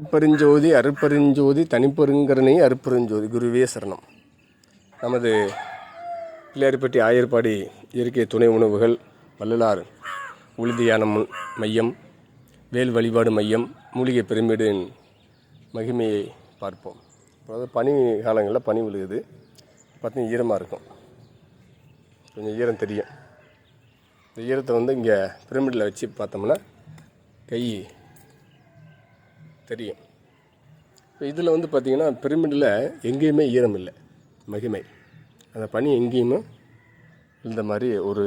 அருட்பெருஞ்சோதி அருட்பெருஞ்சோதி தனிப்பெருங்கருணை அருட்பெருஞ்சோதி குருவே சரணம். நமது பிள்ளையார்பட்டி ஆயர்பாடி இயற்கை துணை உணவுகள் வள்ளலார் உறுதியான மையம் வேல் வழிபாடு மையம் மூலிகை பிரமிடின் மகிமையை பார்ப்போம். அதாவது பனி காலங்களில் பனி விழுகுது. பார்த்தீங்கன்னா ஈரமாக இருக்கும். கொஞ்சம் ஈரம் தெரியும். இந்த ஈரத்தை வந்து இங்கே பிரமிடில் வச்சு பார்த்தோம்னா கை தெரியும். இப்போ இதில் வந்து பார்த்திங்கன்னா பிரமிடில் எங்கேயுமே ஈரம் இல்லை. மகிமை. அந்த பனி எங்கேயுமே இந்த மாதிரி ஒரு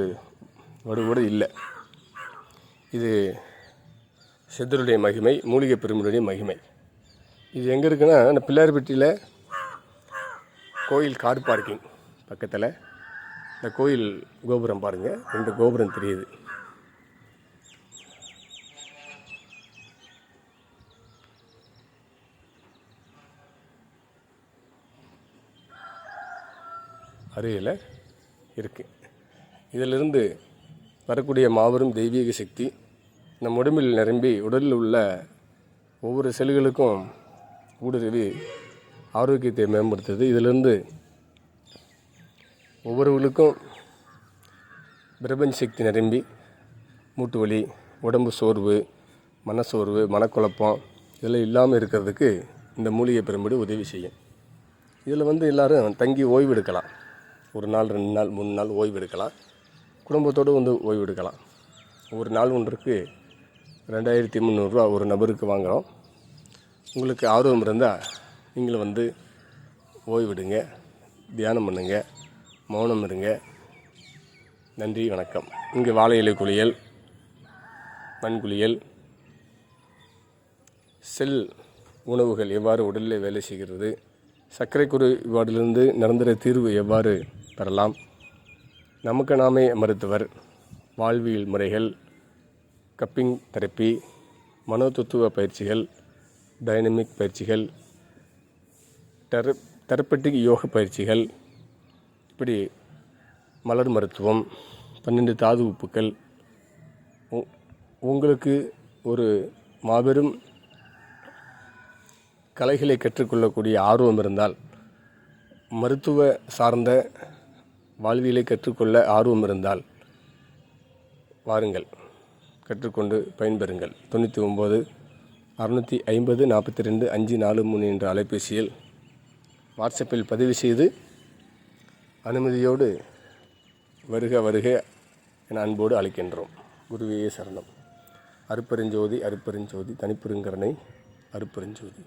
வடுகூட இல்லை. இது சித்தருடைய மகிமை மூலிகை பிரமிடுடைய மகிமை. இது எங்கே இருக்குன்னா அந்த பிள்ளார்பட்டியில் கோயில் கார் பார்க்கிங் பக்கத்தில். இந்த கோயில் கோபுரம் பாருங்கள் ரெண்டு கோபுரம் தெரியுது. அருகில் இருக்குது இதிலிருந்து வரக்கூடிய மாபெரும் தெய்வீக சக்தி நம் உடம்பில் நிரம்பி உடலில் உள்ள ஒவ்வொரு செல்களுக்கும் ஊடுருவி ஆரோக்கியத்தை மேம்படுத்துது. இதிலிருந்து ஒவ்வொருவர்களுக்கும் பிரபஞ்ச சக்தி நிரம்பி மூட்டு வலி உடம்பு சோர்வு மனசோர்வு மனக்குழப்பம் இதெல்லாம் இல்லாமல் இருக்கிறதுக்கு இந்த மூலிகை பிரமிடு உதவி செய்யும். இதில் வந்து எல்லோரும் தங்கி ஓய்வு எடுக்கலாம். ஒரு நாள் ரெண்டு நாள் மூணு நாள் ஓய்வு எடுக்கலாம் குடும்பத்தோடு வந்து ஓய்வு எடுக்கலாம் ஒரு நாள் ஒன்றுக்கு ரெண்டாயிரத்தி முந்நூறுரூவா ஒரு நபருக்கு வாங்குகிறோம் உங்களுக்கு ஆர்வம் இருந்தால் நீங்களும் வந்து ஓய்விடுங்க தியானம் பண்ணுங்க மௌனம் இருங்க. நன்றி வணக்கம். இங்கே வாழை இலை குளியல் மண் குளியல் செல் உணவுகள் எவ்வாறு உடலில் வேலை செய்கிறது சர்க்கரை குறைபாடிலிருந்து நிரந்தர தீர்வு எவ்வாறு பெறலாம் நமக்கு நாமே மருத்துவர் வாழ்வியல் முறைகள் கப்பிங் தெரப்பி மனோதத்துவ பயிற்சிகள் டைனமிக் பயிற்சிகள் தெர தெரப்பட்டிக் யோக பயிற்சிகள் இப்படி மலர் மருத்துவம் பன்னெண்டு தாது உப்புக்கள் உ- உங்களுக்கு ஒரு மாபெரும் கலைகளை கற்றுக்கொள்ளக்கூடிய ஆர்வம் இருந்தால் மருத்துவ சார்ந்த வாழ்வியலை கற்றுக்கொள்ள ஆர்வம் இருந்தால் வாருங்கள். கற்றுக்கொண்டு பயன்பெறுங்கள். தொண்ணூற்றி ஒம்பது அறுநூற்றி ஐம்பது நாற்பத்தி ரெண்டு அஞ்சு நாலு மூணு என்ற அலைபேசியில் வாட்ஸ்அப்பில் பதிவு செய்து அனுமதியோடு வருக வருக என அன்போடு அழைக்கின்றோம். குருவே சரணம். அருப்பெருஞ்சோதி அருப்பெருஞ்சோதி தனிப்பெருங்கரணை அருப்பெருஞ்சோதி.